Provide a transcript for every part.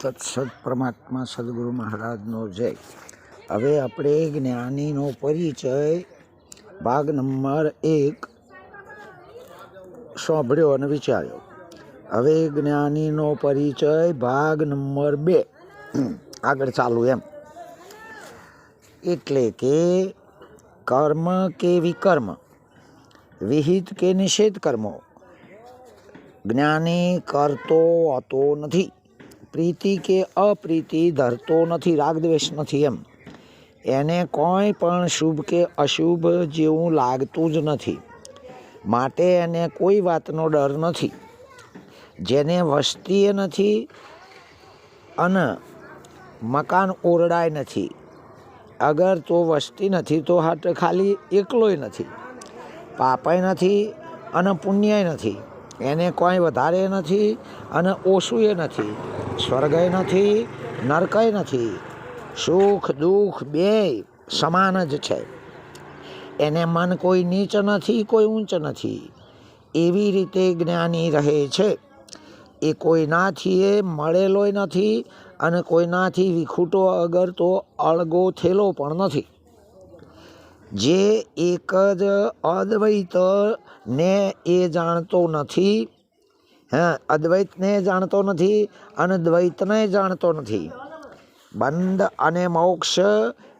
તત્સત પરમાત્મા સદગુરુ મહારાજનો જય. હવે આપણે જ્ઞાનીનો પરિચય. ભાગ નંબર એક. સાંભળ્યો અને વિચાર્યો. હવે જ્ઞાનીનો પરિચય ભાગ નંબર બે. આગળ ચાલુ એમ. એટલે કે કર્મ કે વિકર્મ, વિહિત કે નિષેધ કર્મો. જ્ઞાની કરતો હોતો નથી. પ્રીતિ કે અપ્રીતિ ધરતો નથી, રાગદ્વેષ નથી એમ. એને કોઈ પણ શુભ કે અશુભ જેવું લાગતું જ નથી. માટે એને કોઈ વાતનો ડર નથી. જેને વસ્તીએ નથી અને મકાન ઓરડાય નથી. અગર તો વસ્તી નથી તો હાટ ખાલી એકલોય નથી. પાપય નથી અને પુણ્યય નથી. એને કોઈ વધારે નથી અને ઓછુંય નથી, સ્વર્ગય નથી, નરકય નથી. સુખ, દુઃખ બે સમાન જ છે. એને મન કોઈ નીચ નથી, કોઈ ઊંચ નથી. એવી રીતે જ્ઞાની રહે છે. એ કોઈનાથી એ મળેલોય નથી અને કોઈનાથી વિખૂટો અગર તો અળગો થયેલો પણ નથી. જે એક જ અદ્વૈત ને એ જાણતો નથી. હા, અદ્વૈતને જાણતો નથી અને દ્વૈતને જાણતો નથી. બંધ અને મોક્ષ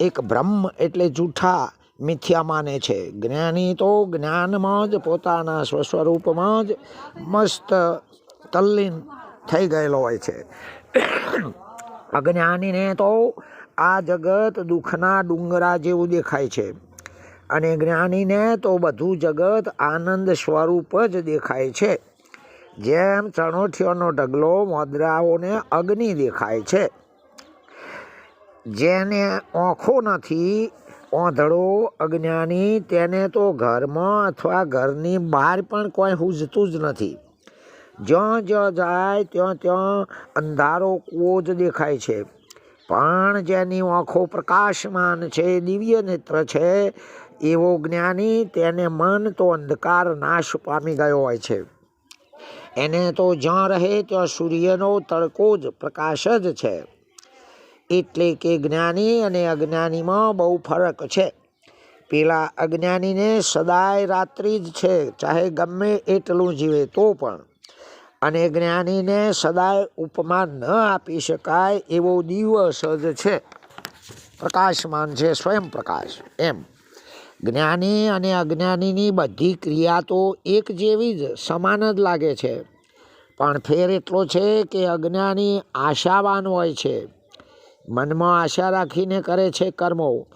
એક બ્રહ્મ એટલે જૂઠા મિથ્યા માને છે. જ્ઞાની તો જ્ઞાનમાં જ પોતાના સ્વસ્વરૂપમાં જ મસ્ત તલ્લીન થઈ ગયેલો હોય છે. અજ્ઞાનીને તો આ જગત દુઃખના ડુંગરા જેવું દેખાય છે. અને જ્ઞાનીને તો બધું જગત આનંદ સ્વરૂપ જ દેખાય છે. જેમ ચણોઠિયોનો ઢગલો મોદરાઓને અગ્નિ દેખાય છે. જેને ઓખો નથી, ઓંધળો અજ્ઞાની, તેને તો ઘરમાં અથવા ઘરની બહાર પણ કોઈ હુજતું જ નથી. જ્યાં જ્યાં જાય ત્યાં ત્યાં અંધારો કૂવો જ દેખાય છે. પણ જેની આંખો પ્રકાશમાન છે, દિવ્ય નેત્ર છે એવો જ્ઞાની તેને મન તો અંધકાર નાશ પામી ગયો હોય છે. એને તો જ્યાં રહે ત્યાં સૂર્યનો તડકો જ પ્રકાશ જ છે. એટલે કે જ્ઞાની અને અજ્ઞાનીમાં બહુ ફરક છે. પેલા અજ્ઞાનીને સદાય રાત્રિ જ છે, ચાહે ગમે એટલું જીવે તો પણ. અને જ્ઞાનીને સદાય ઉપમા ન આપી શકાય એવો દિવસ જ છે. પ્રકાશમાન છે, સ્વયં પ્રકાશ, એમ. જ્ઞાની અને અજ્ઞાનીની બધી ક્રિયા તો એક જેવી જ સમાન જ લાગે છે. પણ ફેર એટલો છે કે અજ્ઞાની આશાવાન હોય છે. મનમાં આશા રાખીને કરે છે કર્મો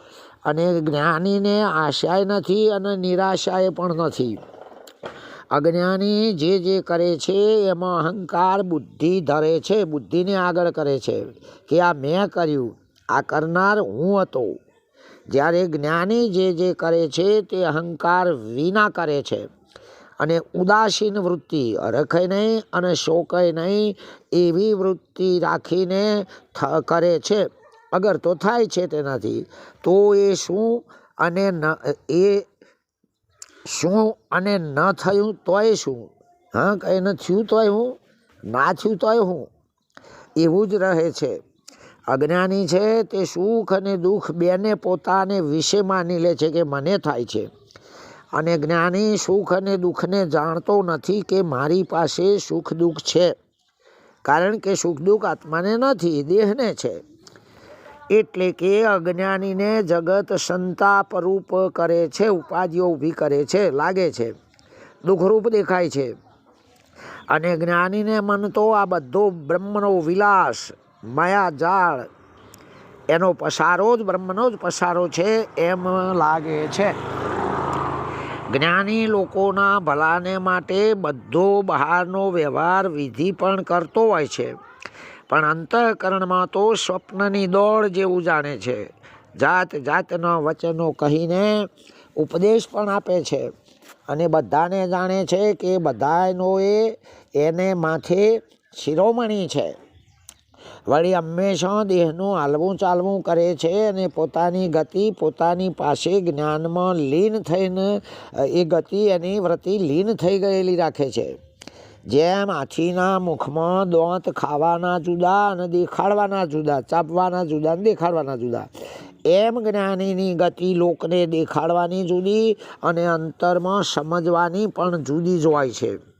અને જ્ઞાનીને આશાય નથી અને નિરાશાએ પણ નથી. અજ્ઞાની જે જે કરે છે એમાં અહંકાર, બુદ્ધિ ધરે છે, બુદ્ધિને આગળ કરે છે કે આ મેં કર્યું, આ કરનાર હું હતો. જ્યારે જ્ઞાની જે જે કરે છે તે અહંકાર વિના કરે છે. અને ઉદાસીન વૃત્તિ હરખય નહીં અને શોકય નહીં એવી વૃત્તિ રાખીને થ- કરે છે. અગર તો થાય છે તેનાથી, તો એ શું અને ન, એ શું અને ન થયું તોય શું? હા, કંઈ ન થયું તોય હું? ના થયું તોય હું? એવું જ રહે છે. અજ્ઞાની છે તે સુખ અને દુઃખ બેને પોતાને વિશે માની લે છે કે મને થાય છે. અને જ્ઞાની સુખ અને દુઃખને જાણતો નથી કે મારી પાસે સુખ દુઃખ છે. કારણ કે સુખ દુઃખ આત્માને નથી, દેહને છે. એટલે કે અજ્ઞાનીને જગત સંતાપરૂપ કરે છે, ઉપાધિઓ ઊભી કરે છે, લાગે છે. દુઃખરૂપ દેખાય છે. અને જ્ઞાનીને મન તો આ બધો બ્રહ્મનો વિલાસ માયા જાળ. એનો પસારો જ, બ્રહ્મનો જ પસારો છે એમ લાગે છે. જ્ઞાની લોકોના ભલાને માટે બધો બહારનો વ્યવહાર વિધિ પણ કરતો હોય છે. પણ અંતઃકરણમાં તો સ્વપ્નની દોડ જેવું જાણે છે. જાત જાતના વચનો કહીને ઉપદેશ પણ આપે છે. અને બધાને જાણે છે કે બધાનો એ એને માથે શિરોમણી છે. વળી હંમેશા દેહનું હાલવું ચાલવું કરે છે અને પોતાની ગતિ પોતાની પાસે જ્ઞાનમાં લીન થઈને એ ગતિ એની વૃત્તિ લીન થઈ ગયેલી રાખે છે. જેમ હાથીના મુખમાં દોંત ખાવાના જુદા અને દેખાડવાના જુદા, ચાપવાના જુદા અને દેખાડવાના જુદા. એમ જ્ઞાનીની ગતિ લોકને દેખાડવાની જુદી અને અંતરમાં સમજવાની પણ જુદી જ હોય છે.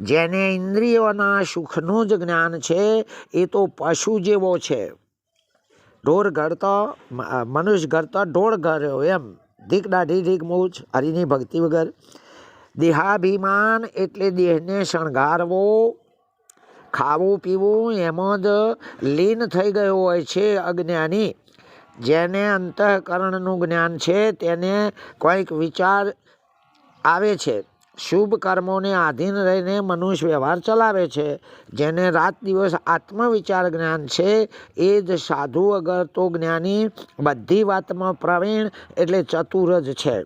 જેને ઇન્દ્રિયોના સુખનું જ જ્ઞાન છે, એ તો પશુ જેવો છે. ઢોર ઘડતો મનુષ્ય ઘડતો ઢોળ ઘર્યો એમ. ધીક દાઢી ધીક મૂછ, હરિની ભક્તિ વગર. દેહાભિમાન એટલે દેહને શણગારવો. ખાવું પીવું એમાં જ લીન થઈ ગયો હોય છે અજ્ઞાની. જેને અંતઃકરણનું જ્ઞાન છે, તેને કોઈક વિચાર આવે છે. શુભ કર્મોને આધીન રહીને મનુષ્ય વ્યવહાર ચલાવે છે. જેને રાત દિવસ આત્મવિચાર જ્ઞાન છે, એ જ સાધુ અગર તો જ્ઞાની બધી વાતમાં પ્રવીણ એટલે ચતુર જ છે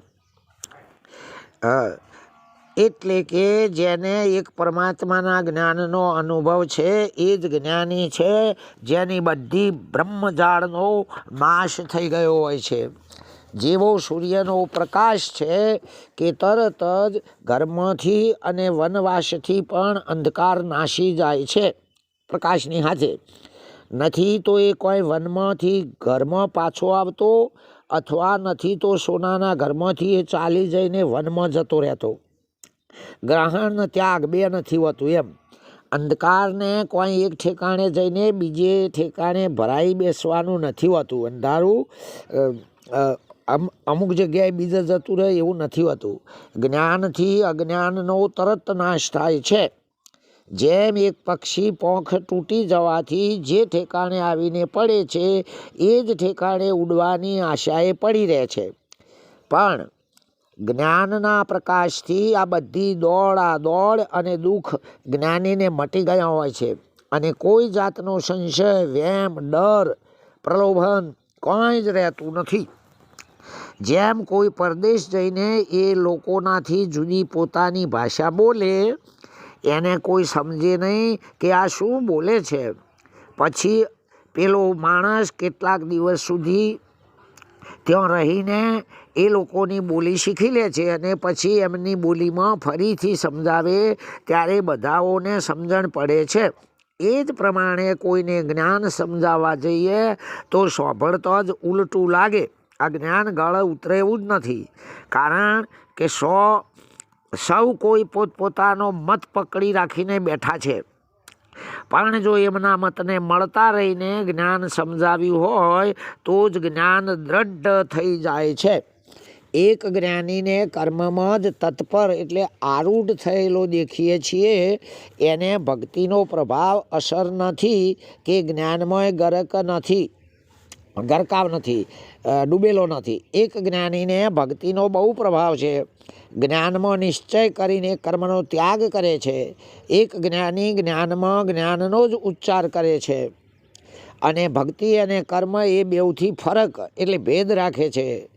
એટલે કે જેને એક પરમાત્માના જ્ઞાનનો અનુભવ છે, એ જ જ્ઞાની છે, જેની બધી બ્રહ્મજાળનો નાશ થઈ ગયો હોય છે. જેવો સૂર્યનો પ્રકાશ છે કે તરત જ ઘરમાંથી અને વનવાસથી પણ અંધકાર નાશી જાય છે પ્રકાશની હાથે. નથી તો એ કોઈ વનમાંથી ઘરમાં પાછો આવતો અથવા નથી તો સોનાના ઘરમાંથી એ ચાલી જઈને વનમાં જતો રહેતો. ગ્રહણ ત્યાગ બે નથી હોતું એમ. અંધકારને કોઈ એક ઠેકાણે જઈને બીજે ઠેકાણે ભરાઈ બેસવાનું નથી હોતું. અંધારું અમ- અમુક જગ્યાએ બીજે જતું રહે એવું નથી હોતું. જ્ઞાનથી અજ્ઞાનનો તરત નાશ થાય છે. જેમ એક પક્ષી પોંખ તૂટી જવાથી જે ઠેકાણે આવીને પડે છે, એ જ ઠેકાણે ઉડવાની આશાએ પડી રહે છે. પણ જ્ઞાનના પ્રકાશથી આ બધી દોડ આ દોડ અને દુઃખ જ્ઞાનીને મટી ગયા હોય છે અને કોઈ જાતનો સંશય, વેમ, ડર, પ્રલોભન કંઈ જ રહેતું નથી. જેમ કોઈ પરદેશ જઈને એ લોકોનાથી જુદી પોતાની ભાષા બોલે, એને કોઈ સમજે નહીં કે આ શું બોલે છે. પછી પેલો માણસ કેટલાક દિવસ સુધી ત્યાં રહીને એ લોકોની બોલી શીખી લે છે અને પછી એમની બોલીમાં ફરીથી સમજાવે ત્યારે બધાઓને સમજણ પડે છે. એ જ પ્રમાણે કોઈને જ્ઞાન સમજાવવા જઈએ તો સાંભળતો જ ઉલટું લાગે. આ જ્ઞાન ગળે ઉતરે એવું જ નથી. કારણ કે સો, સૌ કોઈ પોતપોતાનો મત પકડી રાખીને બેઠા છે. પણ જો એમના મતને મળતા રહીને જ્ઞાન સમજાવ્યું હોય, તો જ જ્ઞાન દ્રઢ થઈ જાય છે. એક જ્ઞાનીને કર્મમાં જ તત્પર એટલે આરૂઢ થયેલો દેખીએ છીએ, એને ભક્તિનો પ્રભાવ અસર નથી કે જ્ઞાનમય ગરક નથી. ગરકાવ નથી ડૂબેલો નથી. એક જ્ઞાનીને ભક્તિનો બહુ પ્રભાવ છે. જ્ઞાનમાં નિશ્ચય કરીને કર્મનો ત્યાગ કરે છે. એક જ્ઞાની જ્ઞાનમાં જ્ઞાનનો જ ઉચ્ચાર કરે છે. અને ભક્તિ અને કર્મ એ બેઉથી ફરક એટલે ભેદ રાખે છે.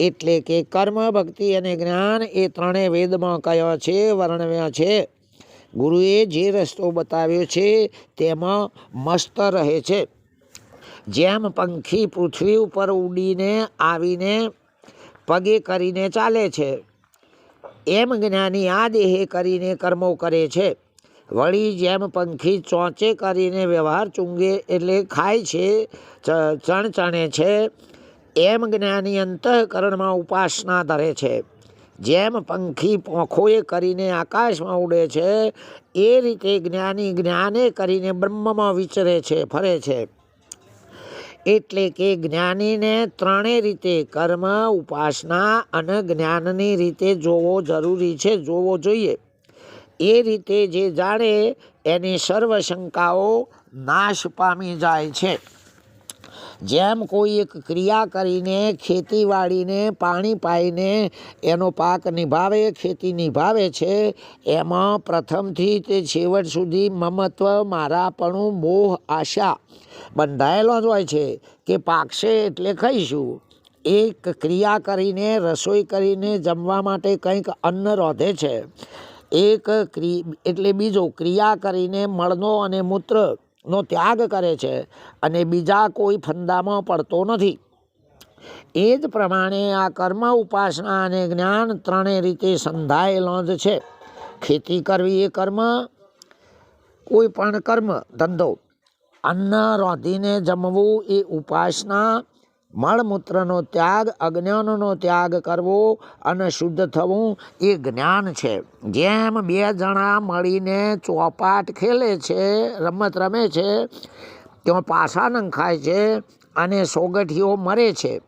એટલે કે કર્મ, ભક્તિ અને જ્ઞાન એ ત્રણેય વેદમાં કયા છે, વર્ણવ્યા છે. ગુરુએ જે રસ્તો બતાવ્યો છે, તેમાં મસ્ત રહે છે. જેમ પંખી પૃથ્વી ઉપર ઉડીને આવીને પગે કરીને ચાલે છે, એમ જ્ઞાની આ દેહે કરીને કર્મો કરે છે. વળી જેમ પંખી ચોંચે કરીને વ્યવહાર ચૂંગે એટલે ખાય છે, ચ- ચણ ચણે છે, એમ જ્ઞાની અંતઃકરણમાં ઉપાસના ધરે છે. જેમ પંખી પોખોએ કરીને આકાશમાં ઉડે છે, એ રીતે જ્ઞાની જ્ઞાને કરીને બ્રહ્મમાં વિચરે છે, ફરે છે. એટલે કે જ્ઞાનીને ત્રણેય રીતે, કર્મ, ઉપાસના અને જ્ઞાનની રીતે જોવો જરૂરી છે, જોવો જોઈએ. એ રીતે જે જાણે, એની સર્વ શંકાઓ નાશ પામી જાય છે. જેમ કોઈ એક ક્રિયા કરીને ખેતીવાડીને પાણી પાઈને એનો પાક નિભાવે, ખેતી નિભાવે છે, એમાં પ્રથમથી તે છેવટ સુધી મમત્વ, મારાપણું, મોહ, આશા બંધાયેલો જ હોય છે કે પાકશે એટલે ખાઈશું. એક ક્રિયા કરીને, રસોઈ કરીને જમવા માટે કંઈક અન્ન રોધે છે. એક ક્રિ, એટલે બીજો ક્રિયા કરીને મળનો અને મૂત્રનો ત્યાગ કરે છે અને બીજા કોઈ ફંદામાં પડતો નથી. એ જ પ્રમાણે આ કર્મ ઉપાસના અને જ્ઞાન ત્રણેય રીતે સંધાયેલો જ છે. ખેતી કરવી એ કર્મ, કોઈ પણ કર્મ, ધંધો. અન્ન રોંધીને જમવું એ ઉપાસના મળમૂત્રનો ત્યાગ, અજ્ઞાનનો ત્યાગ કરવો અને શુદ્ધ થવું એ જ્ઞાન છે. જેમ બે જણા મળીને ચોપાટ ખેલે છે, રમત રમે છે તેમાં પાસા નંખાય છે અને સોગઠીઓ મરે છે.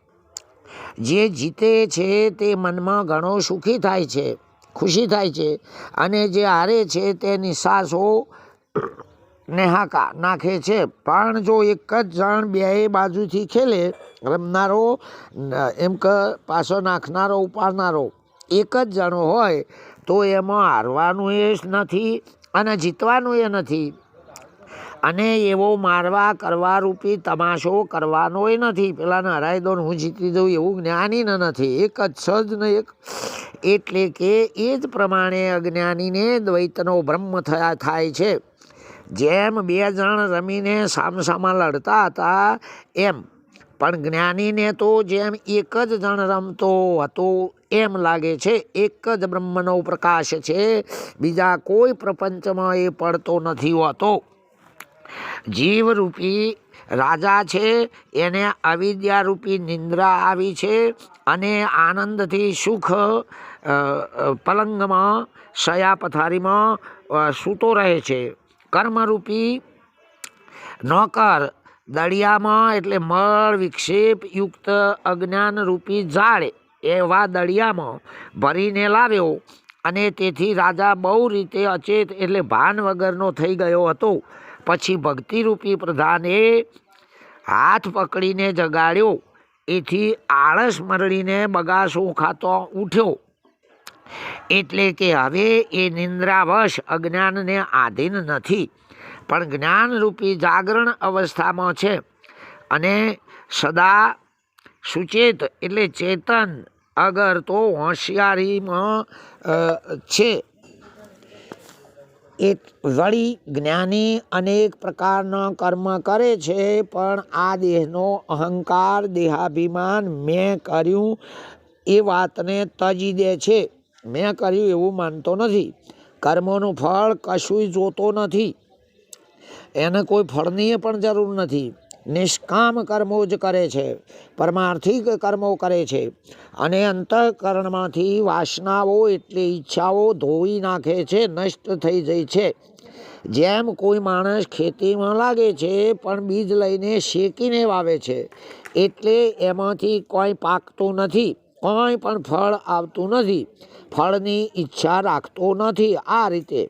જે જીતે છે તે મનમાં ઘણો સુખી થાય છે, ખુશી થાય છે અને જે હારે છે તે નિશાસો ને હાકા નાખે છે. પણ જો એક જ જણ બે બાજુથી ખેલે, રમનારો એમ કે, પાછો નાખનારો, ઉપાડનારો, એક જ જણો હોય, તો એમાં હારવાનું એ નથી અને જીતવાનું એ નથી. અને એવો મારવા કરવા રૂપી તમાશો કરવાનો એ નથી. પેલાને હરાઈ દો હું જીતી દઉં એવું જ્ઞાની નથી. એક જ છે જ ને એક, એટલે કે એ જ પ્રમાણે અજ્ઞાનીને દ્વૈતનો બ્રહ્મ થયા, થાય છે. જેમ બે જણ રમીને સામસામા લડતા હતા, એમ. પણ જ્ઞાનીને તો જેમ એક જ જણ રમતો હતો, એમ લાગે છે એક જ બ્રહ્મનો પ્રકાશ છે, બીજા કોઈ પ્રપંચમાં એ પડતો નથી હોતો. જીવરૂપી રાજા છે, એને અવિદ્યારૂપી નિંદ્રા આવી છે અને આનંદથી સુખ પલંગમાં શયા પથારીમાં સૂતો રહે છે. કર્મરૂપી નોકર, દળિયામાં એટલે મળ વિક્ષેપ યુક્ત અજ્ઞાનરૂપી ઝાડ, એવા દળિયામાં ભરીને લાવ્યો અને તેથી રાજા બહુ રીતે અચેત એટલે ભાન વગરનો થઈ ગયો હતો. પછી ભક્તિરૂપી પ્રધાને હાથ પકડીને જગાડ્યો. એથી આળસ મરડીને બગાસો ખાતો ઉઠ્યો. એટલે કે હવે એ નિંદ્રાવશ અજ્ઞાનને આધીન નથી, પણ જ્ઞાનરૂપી જાગરણ અવસ્થામાં છે અને સદા સુચેત એટલે ચેતન, અગર તો હોશિયારીમાં છે. એ વળી જ્ઞાની અનેક પ્રકારના કર્મ કરે છે, પણ આ દેહનો અહંકાર, દેહાભિમાન મેં કર્યું એ વાતને તજી દે છે. મેં કર્યું એવું માનતો નથી. કર્મોનું ફળ કશું જોતો નથી. એને કોઈ ફળની પણ જરૂર નથી. નિષ્કામ કર્મો જ કરે છે. પરમાર્થિક કર્મો કરે છે. અને અંતઃકરણમાંથી વાસનાઓ એટલે ઈચ્છાઓ ધોઈ નાખે છે, નષ્ટ થઈ જાય છે. જેમ કોઈ માણસ ખેતીમાં લાગે છે, પણ બીજ લઈને શેકીને વાવે છે, એટલે એમાંથી કોઈ પાકતું નથી. કોઈ પણ ફળ આવતું નથી, ફળની ઈચ્છા રાખતો નથી આ રીતે.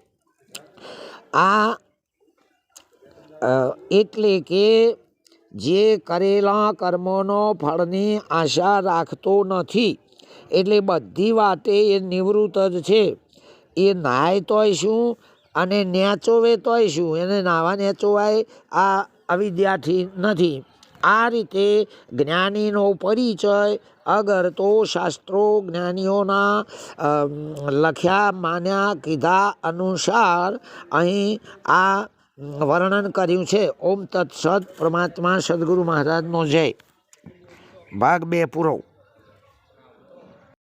આ એટલે કે જે કરેલા કર્મોનો ફળની આશા રાખતો નથી, એટલે બધી વાતે એ નિવૃત્ત જ છે. એ નાય તોય શું અને નેચોવે તોય શું? એને નાવા નેચોવાય આ અવિદ્યાથી નથી. આ રીતે જ્ઞાનીનો પરિચય અગર તો શાસ્ત્રો જ્ઞાનીઓના લખ્યા, માન્યા, કીધા અનુસાર અહીં આ વર્ણન કર્યું છે. ઓમ તત્સદ પરમાત્મા સદગુરુ મહારાજનો જય. ભાગ બે, પૂરો.